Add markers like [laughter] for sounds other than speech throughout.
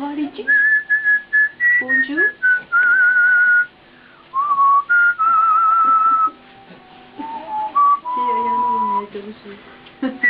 Fareci. Boncuğu. [laughs] şey ayağına olmaya çalışıyor. [laughs]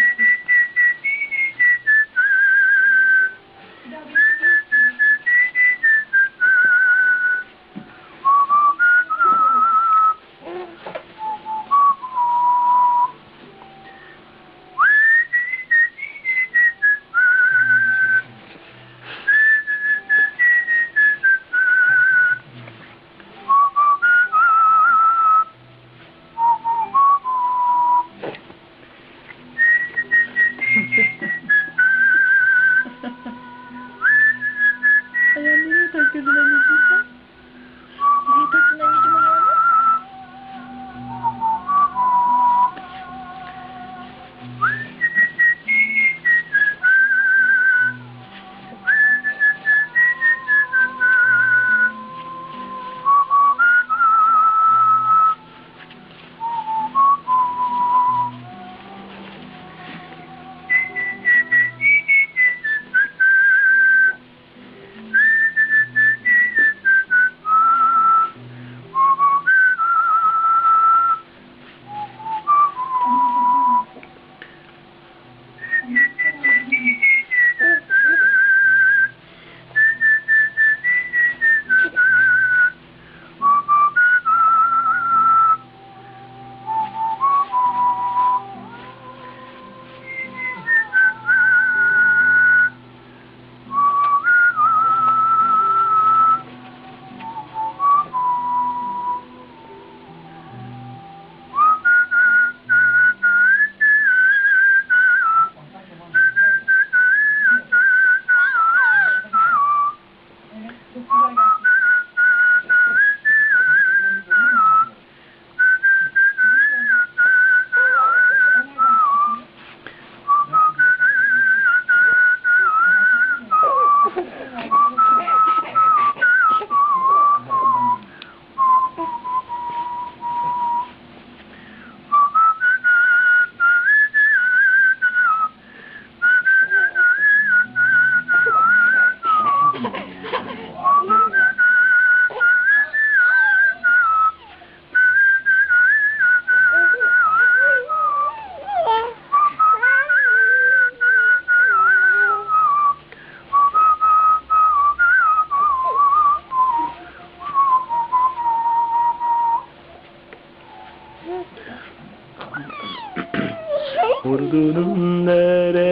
Ordunun nereleri?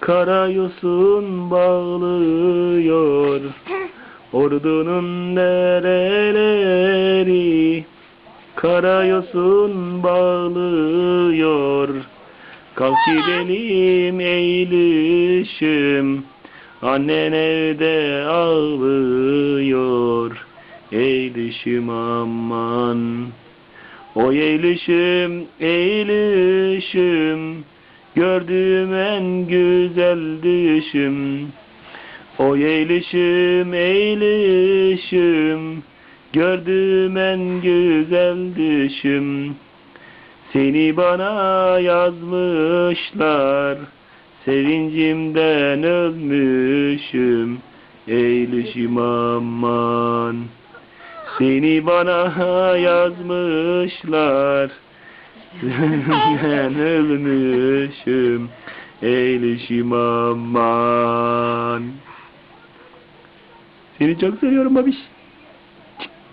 Karayosun bağlıyor. Ordunun nereleri? Karayosun bağlıyor. Kalk gidelim eğilişim Annen evde ağlıyor. Eğilişim aman Oy eğilişim, eğilişim Gördüğüm en güzel düşüm Oy eğilişim, eğilişim Gördüğüm en güzel düşüm Seni bana yazmışlar Sevincimden ölmüşüm. Eğilişim aman Seni bana yazmışlar. Ben ölmüşüm Eğilişim aman. Seni çok seviyorum babiş